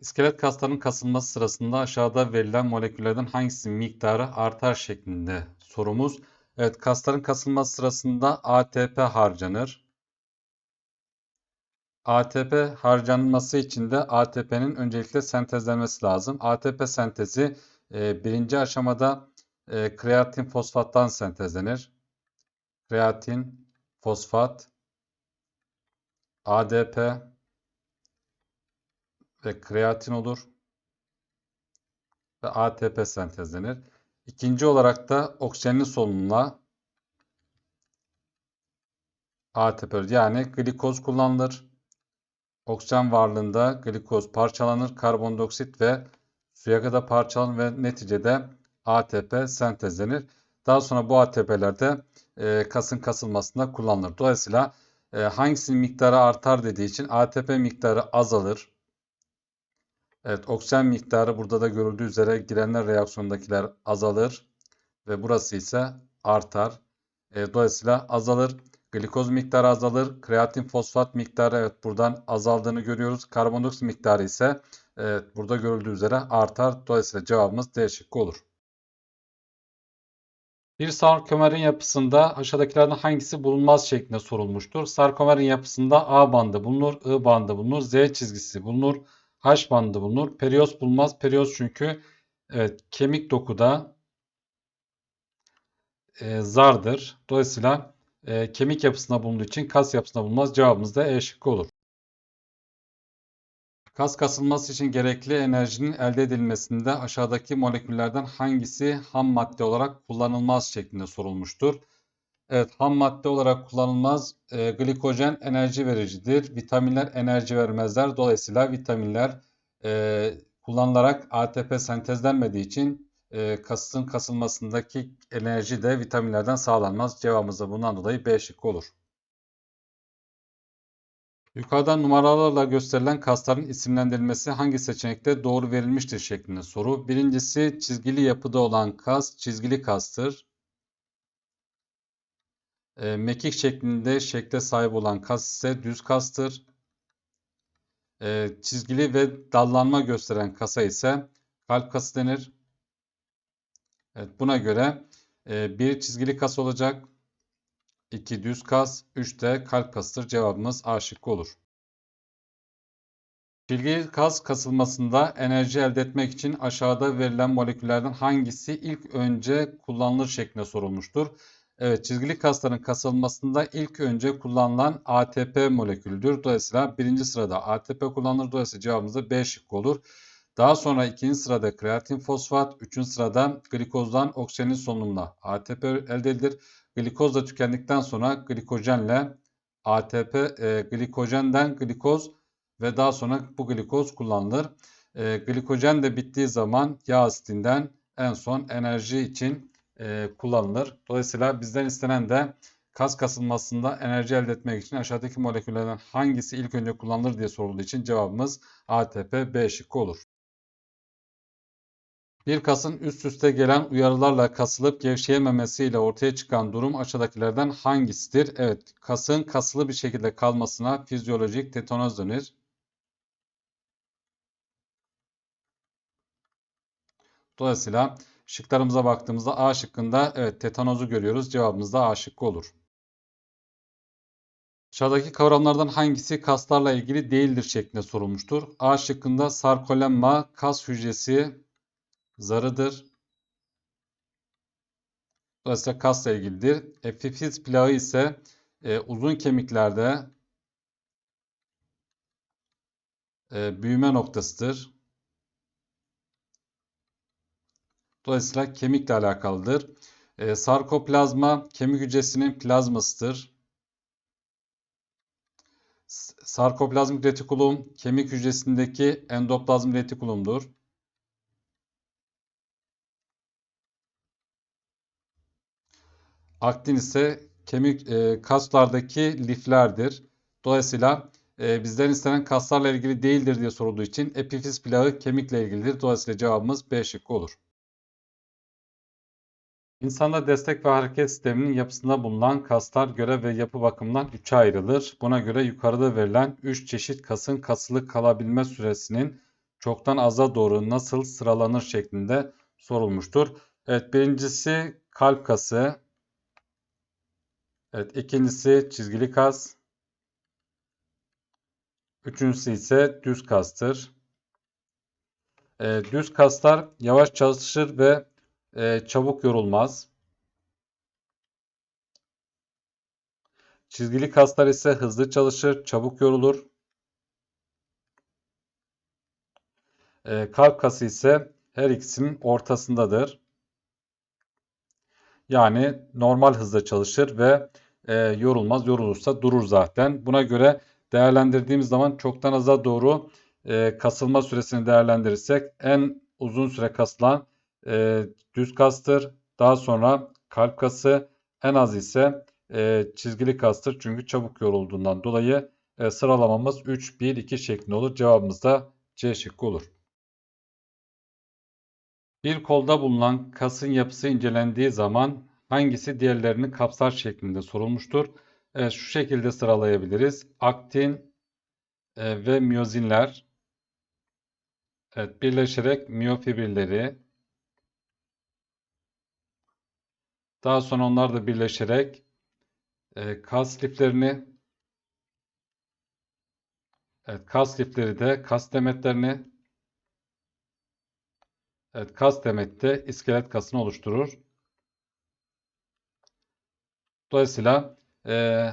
İskelet kaslarının kasılması sırasında aşağıda verilen moleküllerden hangisinin miktarı artar şeklinde sorumuz. Evet kasların kasılması sırasında ATP harcanır. ATP harcanması için de ATP'nin öncelikle sentezlenmesi lazım. ATP sentezi e, birinci aşamada e, kreatin fosfattan sentezlenir. Kreatin, fosfat, ADP ve kreatin olur. Ve ATP sentezlenir. İkinci olarak da oksijenli solunumla ATP yani glikoz kullanılır. Oksijen varlığında glikoz parçalanır, karbondioksit ve suya kadar parçalanır ve neticede ATP sentezlenir. Daha sonra bu ATP'ler e, kasın kasılmasında kullanılır. Dolayısıyla e, hangisinin miktarı artar dediği için ATP miktarı azalır. Evet, oksijen miktarı burada da görüldüğü üzere girenler reaksiyondakiler azalır ve burası ise artar. E, dolayısıyla azalır. Glikoz miktarı azalır. Kreatin fosfat miktarı evet buradan azaldığını görüyoruz. Karbondioksit miktarı ise evet burada görüldüğü üzere artar. Dolayısıyla cevabımız D şıkkı olur. Bir sarkomerin yapısında aşağıdakilerden hangisi bulunmaz şeklinde sorulmuştur. Sarkomerin yapısında A bandı bulunur, I bandı bulunur, Z çizgisi bulunur, H bandı bulunur. Periyos bulunmaz. Periyos çünkü evet kemik dokuda e, zardır. Dolayısıyla e, kemik yapısında bulunduğu için kas yapısında bulunmaz. Cevabımız da E şıkkı olur. Kas kasılması için gerekli enerjinin elde edilmesinde aşağıdaki moleküllerden hangisi ham madde olarak kullanılmaz şeklinde sorulmuştur. Evet ham madde olarak kullanılmaz. E, glikojen enerji vericidir. Vitaminler enerji vermezler. Dolayısıyla vitaminler e, kullanılarak ATP sentezlenmediği için e, kasın kasılmasındaki enerji de vitaminlerden sağlanmaz. Cevabımız da bundan dolayı B şıkkı olur. Yukarıdan numaralarla gösterilen kasların isimlendirilmesi hangi seçenekte doğru verilmiştir şeklinde soru. Birincisi çizgili yapıda olan kas çizgili kastır. E, mekik şeklinde şekle sahip olan kas ise düz kastır. E, çizgili ve dallanma gösteren kasa ise kalp kası denir. Evet, buna göre e, bir çizgili kas olacak. 2 düz kas, 3 de kalp kasıdır. Cevabımız A şıkkı olur. Çizgili kas kasılmasında enerji elde etmek için aşağıda verilen moleküllerden hangisi ilk önce kullanılır şeklinde sorulmuştur. Evet, çizgili kasların kasılmasında ilk önce kullanılan ATP molekülüdür. Dolayısıyla birinci sırada ATP kullanılır. Dolayısıyla cevabımız da B şıkkı olur. Daha sonra ikinci sırada kreatin fosfat, üçüncü sırada glikozdan oksijenin solunumla ATP elde edilir. Glikoz da tükendikten sonra glikojenle ATP, e, glikojenden glikoz ve daha sonra bu glikoz kullanılır. E, glikojen de bittiği zaman yağ asitinden en son enerji için e, kullanılır. Dolayısıyla bizden istenen de kas kasılmasında enerji elde etmek için aşağıdaki moleküllerden hangisi ilk önce kullanılır diye sorulduğu için cevabımız ATP B şıkkı olur. Bir kasın üst üste gelen uyarılarla kasılıp gevşeyememesiyle ortaya çıkan durum aşağıdakilerden hangisidir? Evet, kasın kasılı bir şekilde kalmasına fizyolojik tetanoz denir. Dolayısıyla şıklarımıza baktığımızda A şıkkında evet tetanozu görüyoruz. Cevabımız da A şıkkı olur. Aşağıdaki kavramlardan hangisi kaslarla ilgili değildir şeklinde sorulmuştur. A şıkkında sarkolemma kas hücresi zarıdır. Dolayısıyla kasla ilgilidir. Epifiz plağı ise e, uzun kemiklerde e, büyüme noktasıdır. Dolayısıyla kemikle alakalıdır. E, sarkoplazma kemik hücresinin plazmasıdır. Sarkoplazmik retikulum kemik hücresindeki endoplazmik retikulumdur. Aktin ise kemik e, kaslardaki liflerdir. Dolayısıyla e, bizden istenen kaslarla ilgili değildir diye sorulduğu için epifiz plağı kemikle ilgilidir. Dolayısıyla cevabımız B şıkkı olur. İnsanda destek ve hareket sisteminin yapısında bulunan kaslar görev ve yapı bakımından 3'e ayrılır. Buna göre yukarıda verilen 3 çeşit kasın kasılı kalabilme süresinin çoktan aza doğru nasıl sıralanır şeklinde sorulmuştur. Evet birincisi kalp kası. Evet ikincisi çizgili kas. Üçüncüsü ise düz kastır. E, düz kaslar yavaş çalışır ve e, çabuk yorulmaz. Çizgili kaslar ise hızlı çalışır, çabuk yorulur. E, kalp kası ise her ikisinin ortasındadır. Yani normal hızda çalışır ve e, yorulmaz. Yorulursa durur zaten. Buna göre değerlendirdiğimiz zaman çoktan aza doğru e, kasılma süresini değerlendirirsek en uzun süre kasılan e, düz kastır. Daha sonra kalp kası en az ise e, çizgili kastır. Çünkü çabuk yorulduğundan dolayı e, sıralamamız 3-1-2 şeklinde olur. Cevabımız da C şıkkı olur. Bir kolda bulunan kasın yapısı incelendiği zaman hangisi diğerlerini kapsar şeklinde sorulmuştur. Evet, şu şekilde sıralayabiliriz. Aktin e, ve miyozinler evet, birleşerek miyofibrilleri daha sonra onlar da birleşerek e, kas liflerini evet, kas lifleri de kas demetlerini evet, kas demette iskelet kasını oluşturur. Dolayısıyla e,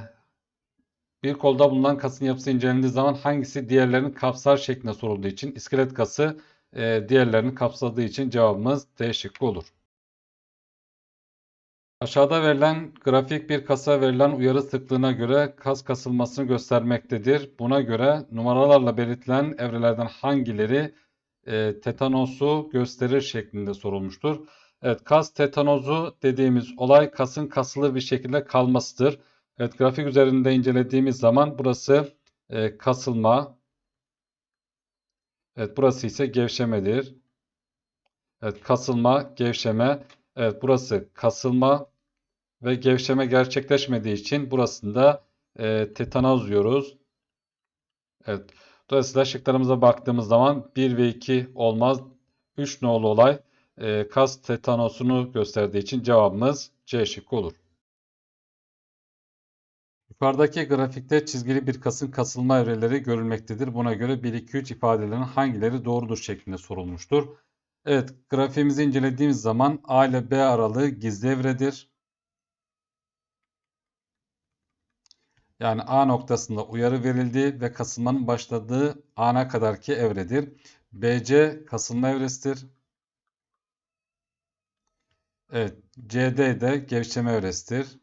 bir kolda bulunan kasın yapısı incelendiği zaman hangisi diğerlerini kapsar şeklinde sorulduğu için iskelet kası e, diğerlerini kapsadığı için cevabımız D şıkkı olur. Aşağıda verilen grafik bir kasa verilen uyarı sıklığına göre kas kasılmasını göstermektedir. Buna göre numaralarla belirtilen evrelerden hangileri e, tetanosu gösterir şeklinde sorulmuştur. Evet kas tetanozu dediğimiz olay kasın kasılı bir şekilde kalmasıdır. Evet grafik üzerinde incelediğimiz zaman burası e, kasılma. Evet burası ise gevşemedir. Evet kasılma, gevşeme. Evet burası kasılma ve gevşeme gerçekleşmediği için burasında e, tetanoz diyoruz. Evet. Dolayısıyla şıklarımıza baktığımız zaman 1 ve 2 olmaz. 3 nolu olay e, kas tetanosunu gösterdiği için cevabımız C şıkkı olur. Yukarıdaki grafikte çizgili bir kasın kasılma evreleri görülmektedir. Buna göre 1-2-3 ifadelerin hangileri doğrudur şeklinde sorulmuştur. Evet, grafiğimizi incelediğimiz zaman A ile B aralığı gizli evredir. Yani A noktasında uyarı verildiği ve kasılmanın başladığı ana kadarki evredir. BC kasılma evresidir. Evet, CD de gevşeme evresidir.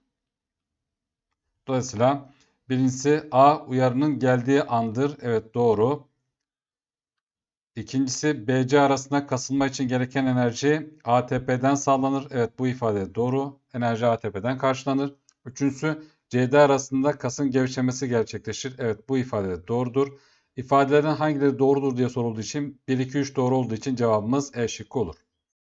Dolayısıyla birincisi A uyarının geldiği andır. Evet doğru. İkincisi BC arasında kasılma için gereken enerji ATP'den sağlanır. Evet bu ifade doğru. Enerji ATP'den karşılanır. Üçüncüsü CD arasında kasın gevşemesi gerçekleşir. Evet bu ifade doğrudur. İfadelerin hangileri doğrudur diye sorulduğu için 1, 2, 3 doğru olduğu için cevabımız E şıkkı olur.